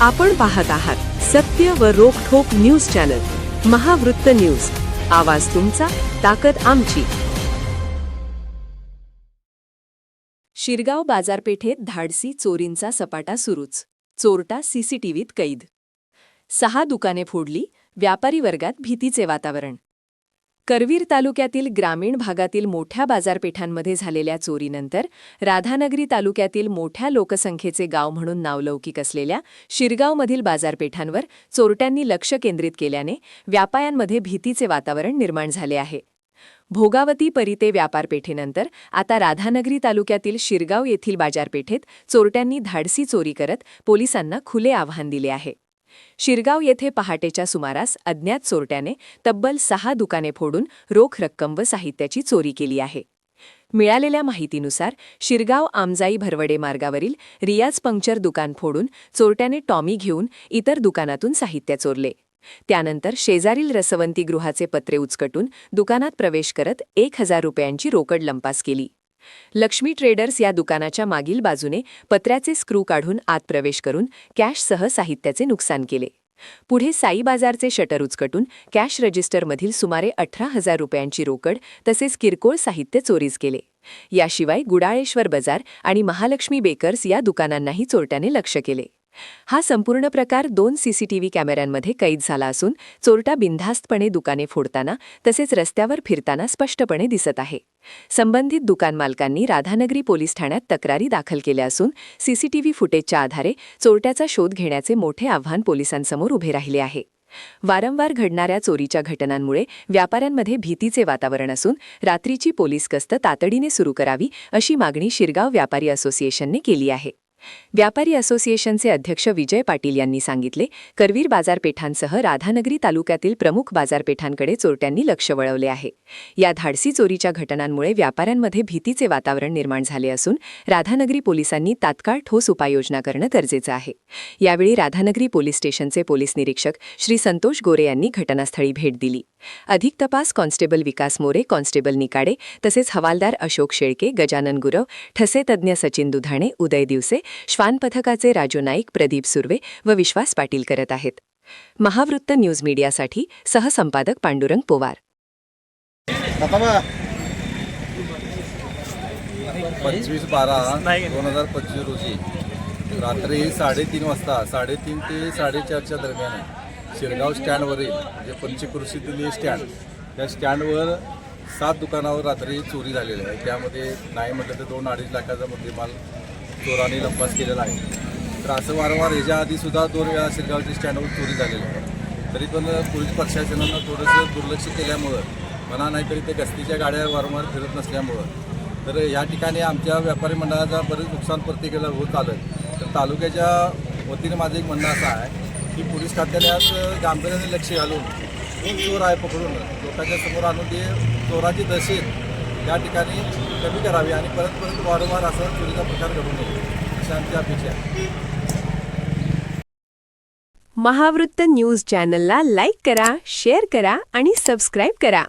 आपण पाहत आहात सत्य व रोखोक न्यूज चॅनल महावृत्त न्यूज. आवाज तुमचा ताकद आमची. शिरगाव बाजारपेठेत धाडसी चोरींचा सपाटा सुरूच. चोरटा सीसीटीव्हीत कैद. सहा दुकाने फोडली व्यापारी वर्गात भीतीचे वातावरण. करवीर तालुक्यातील ग्रामीण भागातील मोठ्या बाजारपेठांमध्ये झालेल्या चोरीनंतर राधानगरी तालुक्यातील मोठ्या लोकसंख्येचे गाव म्हणून नावलौकिक असलेल्या शिरगावमधील बाजारपेठांवर चोरट्यांनी लक्ष केंद्रित केल्याने व्यापायांमध्ये भीतीचे वातावरण निर्माण झाले आहे. भोगावती परिते व्यापारपेठेनंतर आता राधानगरी तालुक्यातील शिरगाव येथील बाजारपेठेत चोरट्यांनी धाडसी चोरी करत पोलिसांना खुले आव्हान दिले आहे. शिरगाव येथे पहाटेच्या सुमारास अज्ञात चोरट्याने तब्बल सहा दुकाने फोडून रोख रक्कम व साहित्याची चोरी केली आहे. मिळालेल्या माहितीनुसार शिरगाव आमजाई भरवडे मार्गावरील रियाज पंक्चर दुकान फोडून चोरट्याने टॉमी घेऊन इतर दुकानातून साहित्य चोरले. त्यानंतर शेजारील रसवंतीगृहाचे पत्रे उचकटून दुकानात प्रवेश करत एक हजार रुपयांची रोकड लंपास केली. लक्ष्मी ट्रेडर्स या दुकानाच्या मागील बाजूने पत्र्याचे स्क्रू काढून आत प्रवेश करून कॅशसह साहित्याचे नुकसान केले. पुढे साई बाजारचे शटर उचकटून कॅश रजिस्टरमधील सुमारे अठरा हजार रुपयांची रोकड तसेच किरकोळ साहित्य चोरीस केले याशिवाय गुडाळेश्वर बाजार आणि महालक्ष्मी बेकर्स या दुकानांनाही चोरट्याने लक्ष केले. हा संपूर्ण प्रकार दोन सीसीटीव्ही कॅमेऱ्यांमध्ये कैद झाला असून चोरटा बिनधास्तपणे दुकाने फोडताना तसेच रस्त्यावर फिरताना स्पष्टपणे दिसत आहे. संबंधित दुकान मालकांनी राधानगरी पोलीस ठाण्यात तक्रारी दाखल केल्या असून सीसीटीव्ही फुटेजच्या आधारे चोरट्याचा शोध घेण्याचे मोठे आव्हान पोलिसांसमोर उभे राहिले आहे. वारंवार घडणाऱ्या चोरीच्या घटनांमुळे व्यापाऱ्यांमध्ये भीतीचे वातावरण असून रात्रीची पोलीस गस्त तातडीने सुरू करावी अशी मागणी शिरगाव व्यापारी असोसिएशनने केली आहे. व्यापारी असोसिएशनचे अध्यक्ष विजय पाटील यांनी सांगितले करवीर बाजारपेठांसह राधानगरी तालुक्यातील प्रमुख बाजारपेठांकडे चोरट्यांनी लक्ष वळवले आहे. या धाडसी चोरीच्या घटनांमुळे व्यापाऱ्यांमध्ये भीतीचे वातावरण निर्माण झाले असून राधानगरी पोलिसांनी तात्काळ ठोस उपाययोजना करणं गरजेचं आहे. यावेळी राधानगरी पोलीस स्टेशनचे पोलीस निरीक्षक श्री संतोष गोरे यांनी घटनास्थळी भेट दिली. अधिक तपास कॉन्स्टेबल विकास मोरे कॉन्स्टेबल निकाडे तसेच हवालदार अशोक शेळके गजानन गुरव ठसे तज्ज्ञ सचिन दुधाणे उदय दिवसे श्वान पथकाचे राजू नाईक प्रदीप सुर्वे व विश्वास पाटील करत आहेत. महावृत्त न्यूज मीडियासाठी सहसंपादक पांडुरंग पोवार. पंचवीस बारा दोन हजार पंचवीस रोजी रात्री साडेतीन वाजता साडेतीन ते साडेचारच्या दरम्यान शिरगाव स्टँडवरील म्हणजे पंचकृषीतील स्टँड त्या स्टँडवर सात दुकानावर रात्री चोरी झालेली आहे. त्यामध्ये नाही म्हटलं तर दोन अडीच लाखाचा मुद्देमाल चोराने लंपास केलेला आहे. तर असं वारंवार ह्याच्या आधीसुद्धा दोन वेळा शिरगावचे स्टँडवर चोरी झालेली आहे. तरी पण पोलीस प्रशासनानं थोडंसं दुर्लक्ष केल्यामुळं म्हणा नाहीतरी ते गस्तीच्या गाड्या वारंवार फिरत नसल्यामुळं तर या ठिकाणी आमच्या व्यापारी मंडळाचा बरेच नुकसान प्रतिकेला होत आलं तर तालुक्याच्या वतीने माझं एक म्हणणं असं आहे की पोलीस खात्याने गांभीर्याने लक्ष घालून चोर आहे पकडून लोकांच्या समोर आणून ते चोराची दहशत या ठिकाणी कमी करावी आणि परत परत वारंवार असं चोरीचा प्रकार घडू नये अशी आमची अपेक्षा आहे. महावृत्त न्यूज चॅनलला लाईक करा शेअर करा आणि सबस्क्राईब करा.